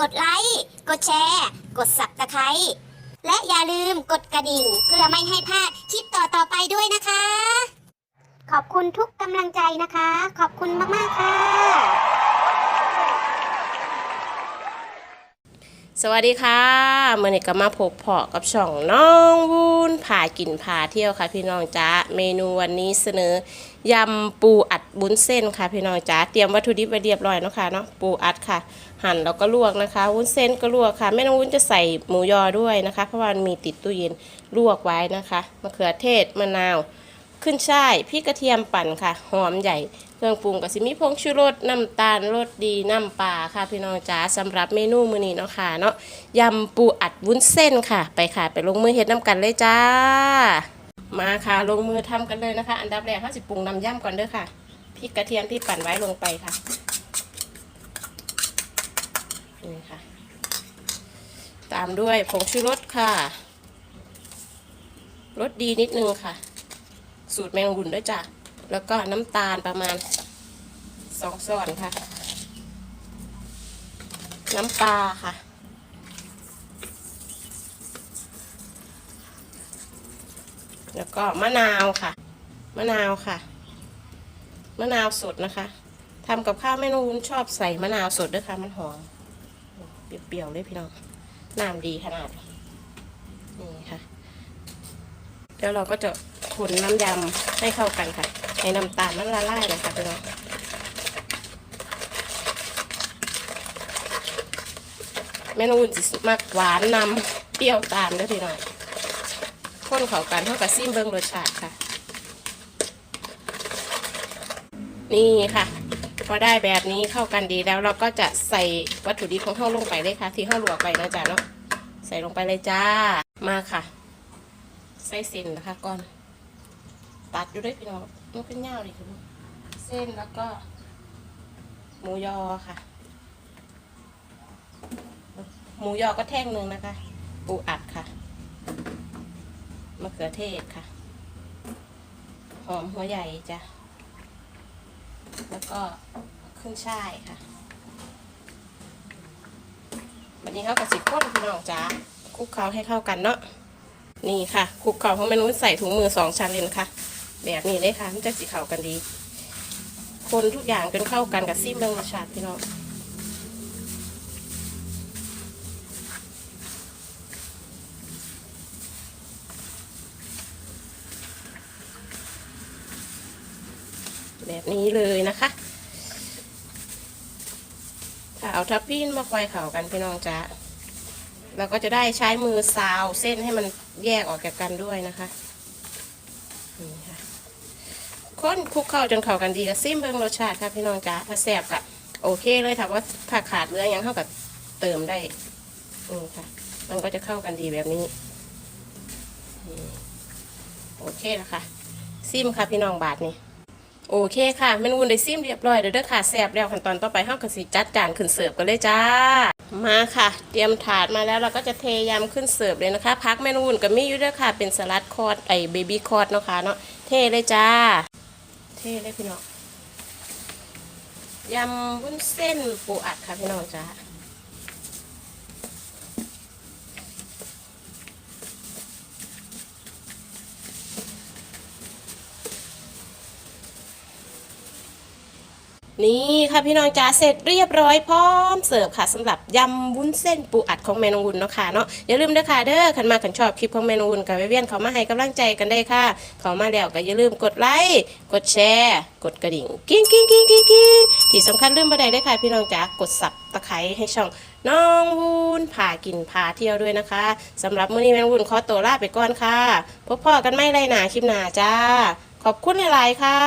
กดไลค์ กดแชร์ กดสับตะไคร้และอย่าลืมกดกระดิ่ง เพื่อไม่ให้พลาดคลิปต่อๆไปด้วยนะคะ ขอบคุณทุกกำลังใจนะคะ ขอบคุณมากๆค่ะ สวัสดีค่ะเมื่อนี้ก็มาพบเพาะกับช่องน้องวูนพากินพาเที่ยวค่ะ พี่น้องจ้าเมนูวันนี้เสนอยำปูอัดบุ้นเส้นค่ะพี่น้องจ้าเตรียมวัตถุดิบไว้เรียบร้อยเนาะค่ะเนาะปูอัดค่ะ หั่นแล้วก็ลวกนะคะ วุ้นเส้นก็ลวกค่ะแม่น้องวุ้นจะใส่หมูยอด้วยนะคะ เพราะว่ามันมีติดตู้เย็นลวกไว้นะคะมะเขือเทศมะนาว ขึ้นช่ายพริกกระเทียมปั่นค่ะ หอมใหญ่ เครื่องปรุงก็สิมีผงชูรสน้ำตาลรสดีน้ำปลาค่ะพี่น้องจ๋าสำหรับเมนูมื้อนี้เนาะค่ะเนาะยำปูอัดวุ้นเส้นค่ะ ไปค่ะ ไปลงมือเฮ็ดน้ำกันเลยจ้า มาค่ะลงมือทำกันเลยนะคะ อันดับแรกเราสิปรุงน้ำย่ำก่อนเด้อค่ะพริกกระเทียมที่ปั่นไว้ลงไปค่ะนี่ค่ะ ตามด้วยผงชูรสค่ะรสดีนิดนึงค่ะ สูตรแมงวุ่นด้วยจ้ะ แล้วก็น้ำตาลประมาณสองส่วนค่ะ น้ำปลาค่ะ แล้วก็มะนาวค่ะ มะนาวค่ะ มะนาวสดนะคะทำกับข้าวแม่นูนชอบใส่มะนาวสดด้วยค่ะมันหอมเปรี้ยวๆเลยพี่น้องน้ำดีขนาดนี่ค่ะเดี๋ยวเราก็จะคนน้ำยำให้เข้ากันค่ะ ให้น้ำตาลมันละลายเลยค่ะพี่น้องแม่น้องอุ่นสิมักหวานนำเปรี้ยวตามด้วยพี่น้องคนเข้ากันเท่ากับซิมเบิงรสชาติค่ะ นี่ค่ะพอได้แบบนี้เข้ากันดีแล้วเราก็จะใส่วัตถุดิบของเราลงไปเลยค่ะ ที่เราลวกไปนะจ๊ะเนาะใส่ลงไปเลยจ้ามาค่ะ ใส่เส้นนะคะก่อน ตัดอยู่ด้วยพี่น้อง มันเป็นยาวดิคุณเส้นแล้วก็ หมูยอค่ะ หมูยอก็แท่งหนึ่งนะคะ ปูอัดค่ะมะเขือเทศค่ะ หอมหัวใหญ่จ้ะ แล้วก็ขึ้นช่ายค่ะวันนี้เขากับสิบคนพี่น้องจ้าคลุกเคล้าให้เข้ากันเนาะนี่ค่ะคลุกเข่าของแม่นุ้นใส่ถุงมือสองชั้นเลยนะคะ แบบนี้เลยค่ะมันจะสีเข่ากันดี คนทุกอย่างจนเข้ากันกับซิมเบิงรสชาติพี่น้องแบบนี้เลยนะคะถ้าเอาทับพินมาควายเข่ากันพี่น้องจ้าเราก็จะได้ใช้มือซาวเส้นให้มันแยกออกจากกันด้วยนะคะนี่ค่ะ คนคลุกเข้าจนเข้ากันดีกับซิมเบิงรสชาติค่ะพี่น้องจ๋าถ้าแซ่บกะโอเคเลยถ้าว่าถ้าขาดเหลือยังเท่ากับเติมได้อืมค่ะ มันก็จะเข้ากันดีแบบนี้โอเคแล้วค่ะ ซิมค่ะพี่น้องบาทนี่โอเคค่ะเมนูได้ซิมเรียบร้อยเดี๋ยวเด้อค่ะแซ่บแล้วขั้นตอนต่อไปเฮาก็สิจัดจานขึ้นเสิร์ฟกันเลยจ้า มาค่ะ เตรียมถาดมาแล้วเราก็จะเทยำขึ้นเสิร์ฟเลยนะคะ พักเมนูอื่นก็มีอยู่ด้วยค่ะ เป็นสลัดคอร์ดไอเบบี้คอร์ดเนาะค่ะเนาะเทเลยจ้า ทเลยพี่น้องยำวุ้นเส้นปูอัดค่ะพี่น้องจ้า นี่ค่ะพี่น้องจ้าเสร็จเรียบร้อยพร้อมเสิร์ฟค่ะสำหรับยำวุ้นเส้นปูอัดของแมนงวุ้นเนาะค่ะเนาะอย่าลืมด้อค่ะเด้อขันมาขันชอบคลิปของแมนงวุ้นกับเวียนเขามาให้กำลังใจกันได้ค่ะ เขามาแล้วก็อย่าลืมกดไลค์กดแชร์ กดกระดิ่งกิ้งกิ้งกิ้งกิ้งกิ้งที่สำคัญลืมบ่ได้เลยค่ะพี่น้องจ๋ากดสับตะไคร้ให้ช่องน้องวุ้นพากินพาเที่ยวด้วยนะคะสำหรับมื้อนี้แมนวุ้นขอตัวลาไปก่อนค่ะพบพ่อกันไม่ไรหนาคลิปหนาจ้าขอบคุณหลายๆค่ะ